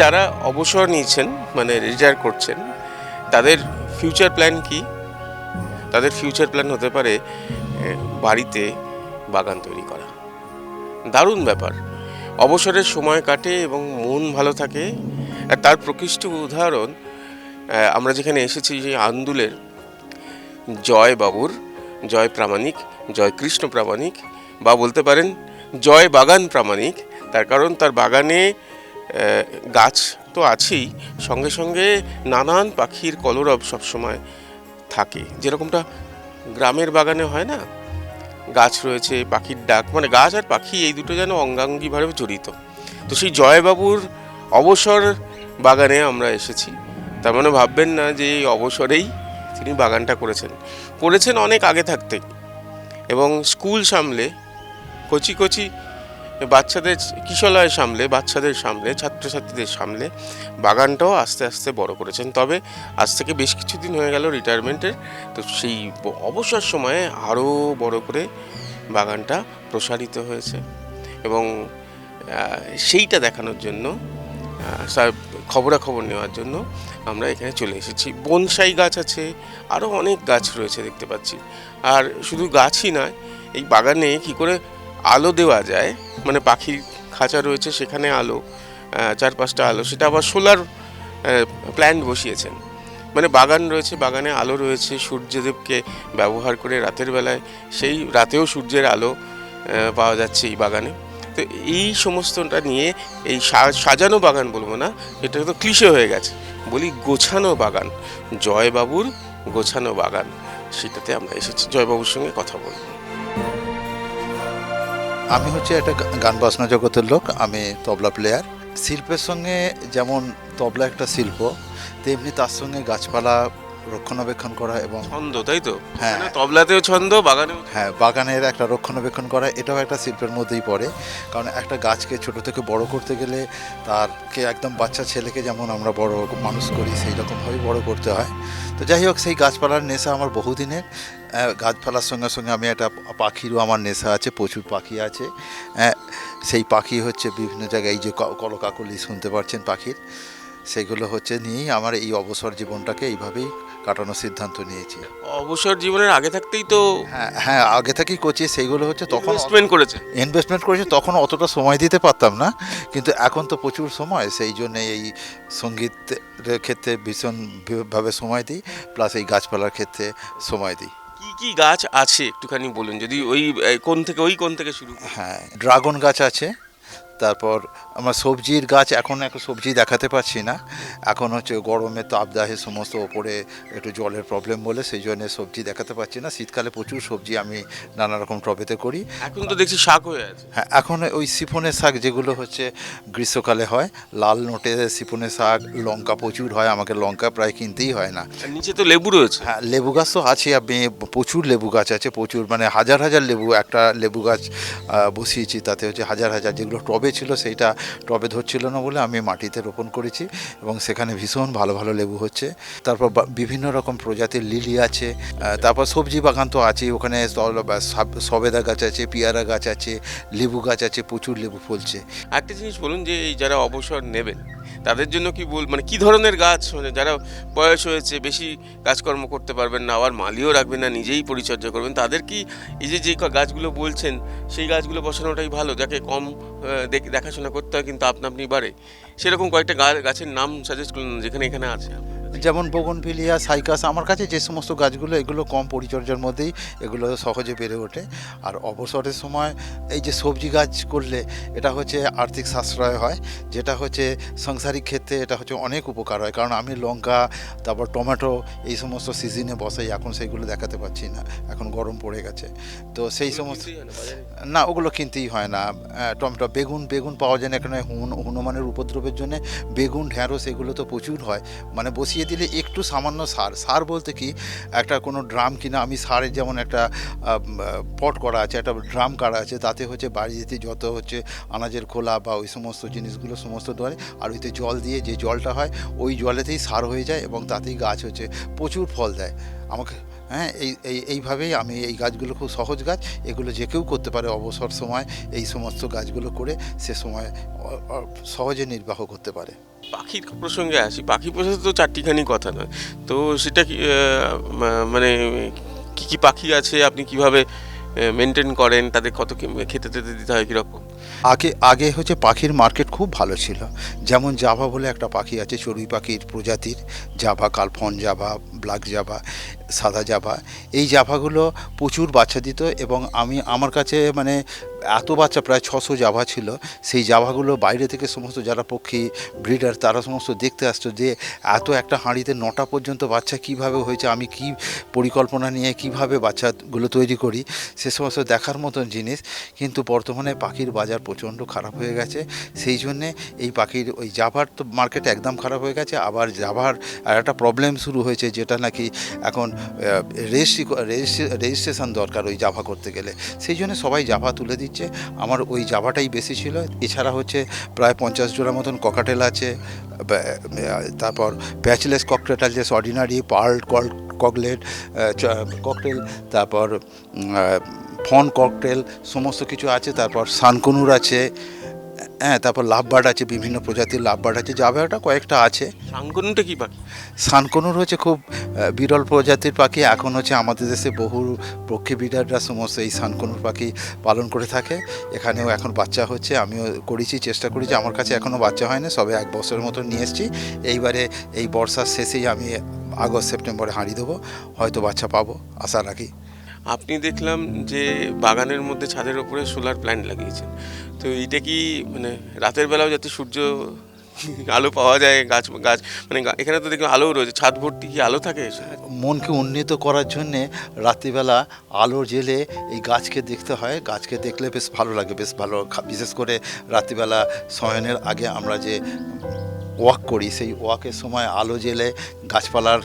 যারা অবসর নিয়েছেন মানে রিটায়ার করছেন, তাদের ফিউচার প্ল্যান কি? তাদের ফিউচার প্ল্যান হতে পারে বাড়িতে বাগান তৈরি করা। দারুণ ব্যাপার। অবসরের সময় কাটে এবং মন ভালো থাকে। আর তার প্রকৃষ্ট উদাহরণ আমরা যেখানে এসেছি যে আন্দুলের জয় বাবুর, জয় প্রামাণিক, জয় কৃষ্ণ প্রামাণিক, বা বলতে পারেন জয় বাগান প্রামাণিক, তার কারণ তার বাগানে গাছ তো আছেই, সঙ্গে সঙ্গে নানান পাখির কলরব সবসময় থাকে। যেরকমটা গ্রামের বাগানে হয় না? গাছ রয়েছে, পাখির ডাক মানে গাছ আর পাখি এই দুটো যেন অঙ্গাঙ্গিভাবে জড়িত। তো সেই জয়বাবুর অবসর বাগানে আমরা এসেছি। তার মানে ভাববেন না যে এই অবসরেই তিনি বাগানটা করেছেন। করেছেন অনেক আগে থাকতে এবং স্কুল সামলে কচি কচি বাচ্চাদের কিশলয় সামলে, বাচ্চাদের সামলে, ছাত্রছাত্রীদের সামলে বাগানটাও আস্তে আস্তে বড় করেছেন। তবে আজ থেকে বেশ কিছুদিন হয়ে গেল রিটায়ারমেন্টের তো সেই অবসর সময়ে আরও বড় করে বাগানটা প্রসারিত হয়েছে এবং সেইটা দেখানোর জন্য খবরাখবর নেওয়ার জন্য আমরা এখানে চলে এসেছি। বনসাই গাছ আছে, আরও অনেক গাছ রয়েছে দেখতে পাচ্ছি। আর শুধু গাছই নয়, এই বাগানে কি করে আলো দেওয়া যায় মানে পাখির খাঁচা রয়েছে সেখানে আলো চার পাঁচটা আলো, সেটা আবার সোলার প্ল্যান্ট বসিয়েছেন। মানে বাগান রয়েছে, বাগানে আলো রয়েছে, সূর্যদেবকে ব্যবহার করে রাতের বেলায় সেই রাতেও সূর্যের আলো পাওয়া যাচ্ছে এই বাগানে। তো এই সমস্তটা নিয়ে এই সাজানো বাগান বলব না, এটা তো ক্লিশে হয়ে গেছে। বলি গোছানো বাগান, জয়বাবুর গোছানো বাগান, সেটাতে আমরা এসেছি। জয়বাবুর সঙ্গে কথা বলব। আমি হচ্ছে একটা গান বাজনা জগতের লোক, আমি তবলা প্লেয়ার শিল্পের সঙ্গে যেমন তবলা একটা শিল্প, তেমনি তার সঙ্গে গাছপালা রক্ষণাবেক্ষণ করা এবং ছন্দ তাই তো? হ্যাঁ। মানে তবলাতেও ছন্দ বাগানেও হ্যাঁ বাগানের একটা রক্ষণাবেক্ষণ করা এটাও একটা শিল্পের মধ্যেই পড়ে। কারণ একটা গাছকে ছোট থেকে বড় করতে গেলে তারকে একদম বাচ্চা ছেলেকে যেমন আমরা বড় মানুষ করি সেই রকমভাবেই বড় করতে হয়। তো যাই হোক সেই গাছপালার নেশা আমার বহুদিনের। গাছপালার সঙ্গে সঙ্গে আমি একটা পাখিরও আমার নেশা আছে প্রচুর পাখি আছে। সেই পাখি হচ্ছে বিভিন্ন জায়গায় এই যে কলকাকলি শুনতে পাচ্ছেন পাখির। সেগুলো হচ্ছে নিয়েই আমার এই অবসর জীবনটাকে এইভাবেই কাটানোর সিদ্ধান্ত নিয়েছি। অবসর জীবনের আগে থাকতেই তো হ্যাঁ হ্যাঁ আগে থেকেই করছি সেইগুলো হচ্ছে তখন ইনভেস্টমেন্ট করেছে। ইনভেস্টমেন্ট করেছি তখন অতটা সময় দিতে পারতাম না কিন্তু এখন তো প্রচুর সময় সেই জন্য এই সঙ্গীতের ক্ষেত্রে ভীষণভাবে সময় দিই প্লাস এই গাছপালার ক্ষেত্রে সময় দিই। কি কি গাছ আছে? একটুখানি বলুন যদি ওই কোন থেকে ওই কোন থেকে শুরু হ্যাঁ ড্রাগন গাছ আছে তারপর আমার সবজির গাছ এখন এখন সবজি দেখাতে পারছি না। এখন হচ্ছে গরমে তাপদাহে সমস্ত ওপরে একটু জলের প্রবলেম বলে সেই জন্য সবজি দেখাতে পারছি না। শীতকালে প্রচুর সবজি আমি নানা রকম টবেতে করি। এখন তো দেখছি শাক হয়ে আছে। হ্যাঁ এখন ওই সিফনের শাক যেগুলো হচ্ছে গ্রীষ্মকালে হয় লাল নোটে সিফনের শাক লঙ্কা প্রচুর হয় আমাকে লঙ্কা প্রায় কিনতেই হয় না। নিচে তো লেবু রয়েছে। হ্যাঁ লেবু গাছ তো আছে আমি প্রচুর লেবু গাছ আছে প্রচুর মানে হাজার হাজার লেবু একটা লেবু গাছ বসিয়েছি তাতে হচ্ছে হাজার হাজার যেগুলো টবে ছিল সেইটা টবে ধরছিল না বলে আমি মাটিতে রোপণ করেছি এবং সেখানে ভীষণ ভালো ভালো লেবু হচ্ছে। তারপর বিভিন্ন রকম প্রজাতির লিলি আছে তারপর সবজি বাগান তো আছেই। ওখানে সবেদা গাছ আছে, পেয়ারা গাছ আছে, লেবু গাছ আছে, প্রচুর লেবু ফলছে। একটা জিনিস বলুন যে যারা অবসর নেবেন তাদের জন্য কি বল মানে কি ধরনের গাছ যারা বয়স হয়েছে, বেশি কাজকর্ম করতে পারবেন না, আবার মালিও রাখবেন না, নিজেই পরিচর্যা করবেন, তাদের কি এই যে যে গাছগুলো বলছেন, সেই গাছগুলো বসানোটাই ভালো, যাকে কম দেখাশোনা করতে হয়, কিন্তু আপনা আপনি বাড়ে? সেরকম কয়েকটা গাছের নাম সাজেস্ট করুন যেখানে এখানে আছে। যেমন বগনভিলিয়া সাইকাস আমার কাছে যে সমস্ত গাছগুলো এগুলো কম পরিচর্যার মধ্যেই এগুলো সহজে বেড়ে ওঠে। আর অবসরের সময় এই যে সবজি গাছ করলে এটা হচ্ছে আর্থিক সাশ্রয় হয় যেটা হচ্ছে সাংসারিক ক্ষেত্রে এটা হচ্ছে অনেক উপকার হয়। কারণ আমি লঙ্কা তারপর টমেটো এই সমস্ত সিজনে বসাই এখন সেইগুলো দেখাতে পাচ্ছি না। এখন গরম পড়ে গেছে। তো সেই সমস্ত না ওগুলো কিনতেই হয় না। টমেটো বেগুন বেগুন পাওয়া যায় না। এখানে হুন হনুমানের উপদ্রবের জন্য বেগুন ঢ্যাঁড়স এগুলো তো প্রচুর হয়। মানে বসিয়ে দিলে একটু সামান্য সার। সার বলতে কি, একটা কোনো ড্রাম কিনা, আমি সারের যেমন একটা পট করা আছে, একটা ড্রাম করা আছে, তাতে হচ্ছে বাড়িতে যত হচ্ছে আনাজের খোলা বা ওই সমস্ত জিনিসগুলো, সমস্ত ধরে আর ওইতে জল দিয়ে যে জলটা হয়, ওই জলেতেই সার হয়ে যায় এবং তাতেই গাছ হচ্ছে প্রচুর ফল দেয়। আমাকে হ্যাঁ এই এই, এইভাবেই আমি এই গাছগুলো খুব সহজ গাছ। এগুলো যে কেউ করতে পারে অবসর সময় এই সমস্ত গাছগুলো করে সে সময় সহজে নির্বাহ করতে পারে। পাখির প্রসঙ্গে আসি, পাখি প্রসঙ্গে তো চারটিখানি কথা নয়। তো সেটা কি মানে কী কী পাখি আছে? আপনি কীভাবে মেনটেন করেন? তাদের কত খেতে, টেতে দিতে হয় কীরকম? আগে আগে হচ্ছে পাখির মার্কেট খুব ভালো ছিল। যেমন জাভা বলে একটা পাখি আছে, চড়ুই পাখির প্রজাতির জাভা কালফন জাভা ব্ল্যাক জাভা সাদা জাভা এই জাভাগুলো প্রচুর বাচ্চা দিত এবং আমি, আমার কাছে মানে এত বাচ্চা, প্রায় ছশো জাভা ছিল। সেই জাভাগুলো বাইরে থেকে সমস্ত যারা পক্ষী, ব্রিডার, তারা সমস্ত দেখতে আসতো যে, এত একটা হাঁড়িতে নটা পর্যন্ত বাচ্চা কীভাবে হয়েছে, আমি কি পরিকল্পনা নিয়ে কীভাবে বাচ্চাগুলো তৈরি করি, সে সমস্ত দেখার মতন জিনিস। কিন্তু বর্তমানে পাখির বাজার প্রচণ্ড খারাপ হয়ে গেছে। সেই জন্যে এই পাখির ওই জাভার তো মার্কেট একদম খারাপ হয়ে গেছে। আবার জাভার আর একটা প্রবলেম শুরু হয়েছে, যেটা নাকি এখন রেজিস্ট্রি রেজিস্ট্রেশন দরকার ওই জাভা করতে গেলে। সেই জন্য সবাই জাভা তুলে দিচ্ছে। আমার ওই জাভাটাই বেশি ছিল। এছাড়া হচ্ছে প্রায় পঞ্চাশ জোড়া মতন ককাটেল আছে। তারপর প্যাচলেস ককটেল আছে অর্ডিনারি পার্ল কল ককলেট ককটেল তারপর ফন ককটেল সমস্ত কিছু আছে। তারপর সানকনুর আছে। হ্যাঁ তারপর লাভবার্ড আছে বিভিন্ন প্রজাতির লাভবার্ড আছে জাভাটা কয়েকটা আছে। সাংকনুটা কি পাখি? শানকনুর হচ্ছে খুব বিরল প্রজাতির পাখি এখন হচ্ছে আমাদের দেশে বহু পক্ষী বিডাররা সমস্ত এই সানকনুর পাখি পালন করে থাকে। এখানেও এখন বাচ্চা হচ্ছে আমিও করেছি চেষ্টা করেছি আমার কাছে এখনও বাচ্চা হয়নি সবে এক বছরের মতো নিয়ে এসেছি। এইবারে এই বর্ষার শেষেই আমি আগস্ট সেপ্টেম্বরে হাঁড়ি দেবো হয়তো বাচ্চা পাবো আশা রাখি। আপনি দেখলাম যে বাগানের মধ্যে ছাদের ওপরে সোলার প্ল্যান্ট লাগিয়েছেন। তো এইটা কি মানে রাতের বেলাও যাতে সূর্য আলো পাওয়া যায়, গাছ গাছ মানে এখানে তো দেখলাম আলোও রয়েছে। ছাদ ভর্তি কি আলো থাকে মনকে উন্নীত করার জন্যে রাত্রিবেলা আলো জেলে এই গাছকে দেখতে হয়। গাছকে দেখলে বেশ ভালো লাগে, বেশ ভালো বিশেষ করে রাত্রিবেলা শয়নের আগে আমরা যে ওয়াক করি, সেই ওয়াকের সময় আলো জেলে গাছপালার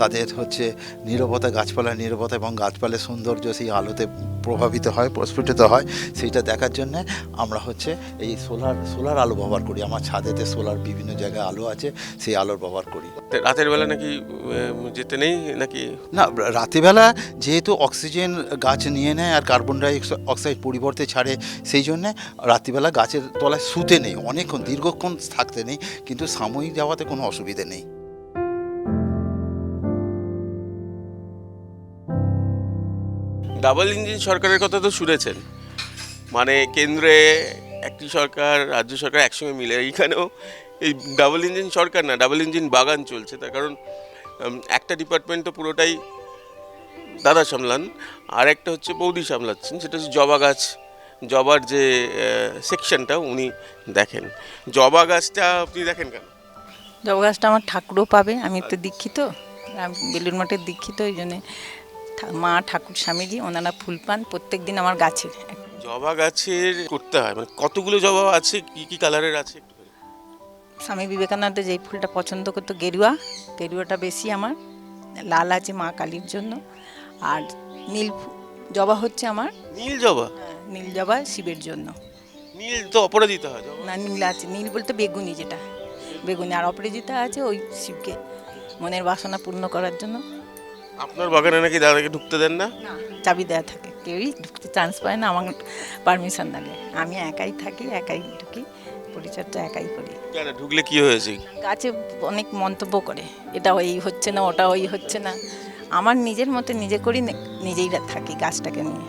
তাদের হচ্ছে নীরবতা গাছপালা নীরবতা এবং গাছপালার সৌন্দর্য সেই আলোতে প্রভাবিত হয় প্রস্ফুটিত হয়। সেইটা দেখার জন্যে আমরা হচ্ছে এই সোলার সোলার আলো ব্যবহার করি। আমার ছাদেতে সোলার বিভিন্ন জায়গায় আলো আছে সেই আলোর ব্যবহার করি। রাতের বেলা নাকি যেতে নেই নাকি? না রাতেবেলা যেহেতু অক্সিজেন গাছ নিয়ে নেয় আর কার্বন ডাই অক্সাইড পরিবর্তে ছাড়ে সেই জন্যে রাত্রিবেলা গাছের তলায় শুতে নেই। অনেকক্ষণ দীর্ঘক্ষণ থাকতে নেই কিন্তু সাময়িক যাওয়াতে কোনো অসুবিধে নেই। ডাবল ইঞ্জিন সরকারের কথা তো শুনেছেন। মানে কেন্দ্রে একটি সরকার রাজ্য সরকার একসঙ্গে মিলে। এইখানেও এই ডাবল ইঞ্জিন সরকার না ডাবল ইঞ্জিন বাগান চলছে। তার কারণ একটা ডিপার্টমেন্ট তো পুরোটাই দাদা সামলান আর একটা হচ্ছে বৌদি সামলাচ্ছেন সেটা হচ্ছে জবা গাছ। জবার যে সেকশনটা উনি দেখেন। জবা গাছটা আপনি দেখেন কেন? জবা গাছটা আমার ঠাকুরও পাবে আমি তো দীক্ষিত আমি বেলুর মঠের দীক্ষিত ওই জন্যে মা ঠাকুর স্বামীজি ওনারা ফুল পান প্রত্যেক দিন আমার গাছে। জবা গাছের করতে হয় মানে কতগুলো জবা আছে কি কি কালারের আছে স্বামী বিবেকানন্দ যেই ফুলটা পছন্দ করতো গেরুয়া গেরুয়াটা বেশি আমার লাল আছে মা কালীর জন্য আর নীল জবা হচ্ছে আমার। নীল জবা? হ্যাঁ, নীল জবা শিবের জন্য। নীল তো অপরাজিতা হয় না নীল আছে নীল বলতে বেগুনি যেটা। বেগুনি আর অপরাজিতা আছে ওই শিবকে মনের বাসনা পূর্ণ করার জন্য। আপনার বাগানে নাকি দাদাকে ঢুকতে দেন না? না চাবি দেওয়া থাকে। কেউই ঢুকতে চান্স পায় না আমার পারমিশন দিলে আমি একাই থাকি একাই ঢুকি পরিচর্যা একাই করি। কেন? ঢুকলে কি হয়েছে? গাছে অনেক মন্তব্য করে এটা ওই হচ্ছে না ওটা ওই হচ্ছে না। আমার নিজের মতে নিজে করি নে- নিজেই থাকি গাছটাকে নিয়ে।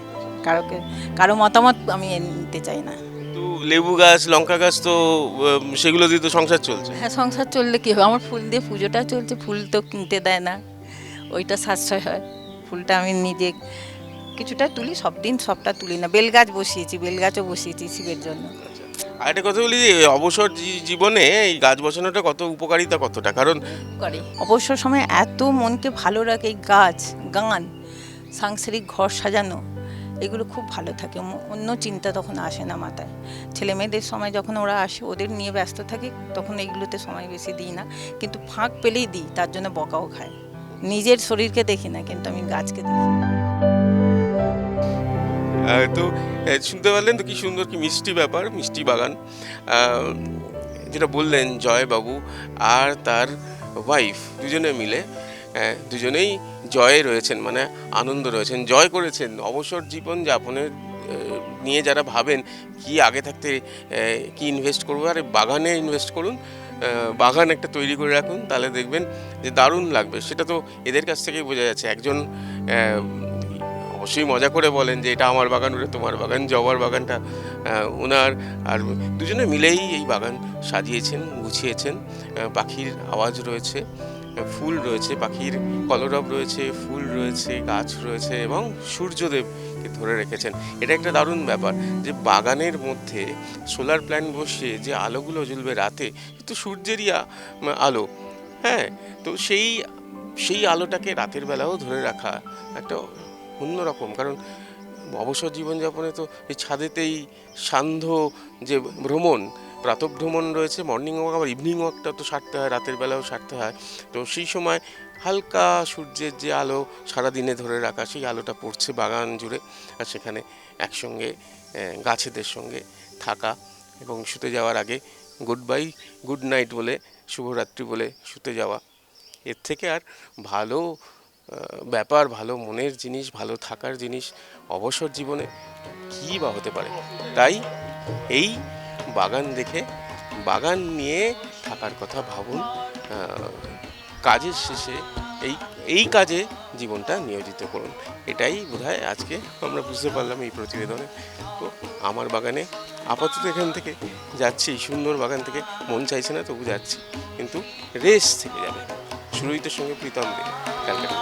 কারোকে কারও মতামত আমি নিতে চাই না। লেবু গাছ লঙ্কা গাছ তো সেগুলো দিয়ে তো সংসার চলছে। হ্যাঁ সংসার চললে কী হবে? আমার ফুল দিয়ে পুজোটা চলছে ফুল তো কিনতে দেয় না। ওইটা সাশ্রয় হয়। ফুলটা আমি নিজে কিছুটা তুলি সব দিন সবটা তুলি না। বেল গাছ বসিয়েছি বেল গাছও বসিয়েছি শিবের জন্য। আর একটা কথা বলি যে অবসর জীবনে এই গাছ বসানোটা কত উপকারিতা কতটা? কারণ করে অবসর সময় এত মনকে ভালো রাখে এই গাছ গান সাংসারিক ঘর সাজানো এগুলো খুব ভালো থাকে। অন্য চিন্তা তখন আসে না মাথায়। ছেলে মেয়েদের সময় যখন ওরা আসে ওদের নিয়ে ব্যস্ত থাকে তখন এইগুলোতে সময় বেশি দিই না। কিন্তু ফাঁক পেলেই দিই তার জন্য বকাও খায়। নিজের শরীরকে দেখি না, কিন্তু আমি গাছকে দেখি। তো শুনতে পারলেন তো কি সুন্দর, কি মিষ্টি ব্যাপার, মিষ্টি বাগান। যেটা বললেন জয়বাবু আর তার ওয়াইফ দুজনে মিলে দুজনেই জয়ে রয়েছেন মানে আনন্দ রয়েছেন, জয় করেছেন। অবসর জীবন যাপনের নিয়ে যারা ভাবেন কি আগে থাকতে কি ইনভেস্ট করব, আরে বাগানে ইনভেস্ট করুন বাগান একটা তৈরি করে রাখুন, তাহলে দেখবেন যে দারুণ লাগবে। সেটা তো এদের কাছ থেকেই বোঝা যাচ্ছে। একজন অবশ্যই মজা করে বলেন যে, এটা আমার বাগান, ওটা তোমার বাগান, জবার বাগানটা। ওনার আর দুজনে মিলেই এই বাগান সাজিয়েছেন, গুছিয়েছেন। পাখির আওয়াজ রয়েছে, ফুল রয়েছে, পাখির কলরব রয়েছে, ফুল রয়েছে, গাছ রয়েছে এবং সূর্যদেবকে ধরে রেখেছেন। এটা একটা দারুণ ব্যাপার যে বাগানের মধ্যে সোলার প্ল্যান্ট বসিয়ে যে আলোগুলো জ্বলবে রাতে তো সূর্যেরই আলো। হ্যাঁ তো সেই সেই আলোটাকে রাতের বেলাও ধরে রাখা একটা অন্যরকম কারণ অবসর জীবনযাপনে তো এই ছাদেতেই সান্ধ্য যে ভ্রমণ প্রাতভ্রমণ রয়েছে মর্নিং ওয়াক আবার ইভিনিং ওয়াকটা তো সারতে হয়, রাতের বেলাও সারতে হয়। তো সেই সময় হালকা সূর্যের যে আলো সারা দিনে ধরে রাখা, সেই আলোটা পড়ছে বাগান জুড়ে, আর সেখানে একসঙ্গে গাছেদের সঙ্গে থাকা এবং শুতে যাওয়ার আগে গুড বাই গুড নাইট বলে, শুভরাত্রি বলে শুতে যাওয়া। এর থেকে আর ভালো ব্যাপার, ভালো মনের জিনিস, ভালো থাকার জিনিস অবসর জীবনে কী বা হতে পারে? তাই এই বাগান দেখে, বাগান নিয়ে থাকার কথা ভাবুন কাজের শেষে এই এই কাজে জীবনটা নিয়োজিত করুন। এটাই বোধহয় আজকে আমরা বুঝতে পারলাম এই প্রতিবেদনে। তো আমার বাগানে আপাতত এখান থেকে যাচ্ছি সুন্দর বাগান থেকে। মন চাইছে না, তবু যাচ্ছি। কিন্তু রেস থেকে যাবে। সুরহিতের সঙ্গে প্রীতম দে, ক্যালকাটা